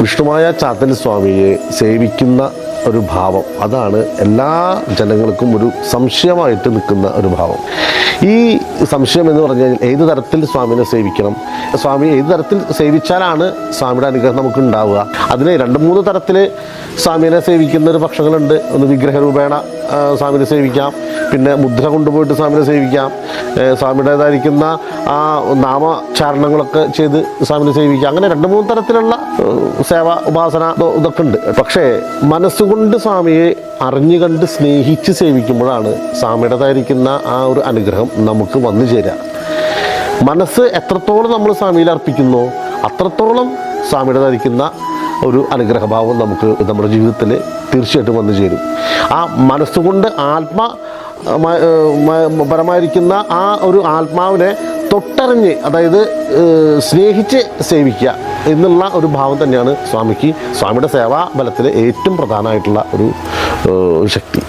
വിഷ്ണുമായ ചാത്തൻ സ്വാമിയെ സേവിക്കുന്ന ഒരു ഭാവം. അതാണ് എല്ലാ ജനങ്ങൾക്കും ഒരു സംശയമായിട്ട് നിൽക്കുന്ന ഒരു ഭാവം. ഈ സംശയം എന്ന് പറഞ്ഞു കഴിഞ്ഞാൽ ഏത് തരത്തിൽ സ്വാമിനെ സേവിക്കണം? സ്വാമി ഏത് തരത്തിൽ സേവിച്ചാലാണ് സ്വാമിയുടെ അനുഗ്രഹം നമുക്ക് ഉണ്ടാവുക അതിന് രണ്ട് മൂന്ന് തരത്തിൽ സ്വാമിനെ സേവിക്കുന്ന ഒരു പക്ഷങ്ങളുണ്ട്. ഒന്ന് വിഗ്രഹ രൂപേണ സ്വാമിനെ സേവിക്കാം. പിന്നെ മുദ്ര കൊണ്ടുപോയിട്ട് സ്വാമിനെ സേവിക്കാം. സ്വാമിയുടേതായിരിക്കുന്ന ആ നാമചാരണങ്ങളൊക്കെ ചെയ്ത് സ്വാമിനെ സേവിക്കാം. അങ്ങനെ രണ്ട് മൂന്ന് തരത്തിലുള്ള സേവ ഉപാസന ഇതൊക്കെ ഉണ്ട്. പക്ഷേ മനസ്സുകൊണ്ട് സ്വാമിയെ അറിഞ്ഞു കണ്ട് സ്നേഹിച്ച് സേവിക്കുമ്പോഴാണ് സ്വാമിയുടേതായിരിക്കുന്ന ആ ഒരു അനുഗ്രഹം നമുക്ക് വന്നു ചേരുക. മനസ്സ് എത്രത്തോളം നമ്മൾ സ്വാമിയിൽ അർപ്പിക്കുന്നോ അത്രത്തോളം സ്വാമിയുടേതായിരിക്കുന്ന ഒരു അനുഗ്രഹഭാവം നമുക്ക് നമ്മുടെ ജീവിതത്തിൽ തീർച്ചയായിട്ടും വന്നു ചേരും. ആ മനസ്സുകൊണ്ട് ആത്മ പരമായിരിക്കുന്ന ആ ഒരു ആത്മാവിനെ തൊട്ടറിഞ്ഞ് അതായത് സ്നേഹിച്ച് സേവിക്കുക എന്നുള്ള ഒരു ഭാവം തന്നെയാണ് സ്വാമിക്ക്. സ്വാമിയുടെ സേവാ ബലത്തിൽ ഏറ്റവും പ്രധാനമായിട്ടുള്ള ഒരു ശക്തി.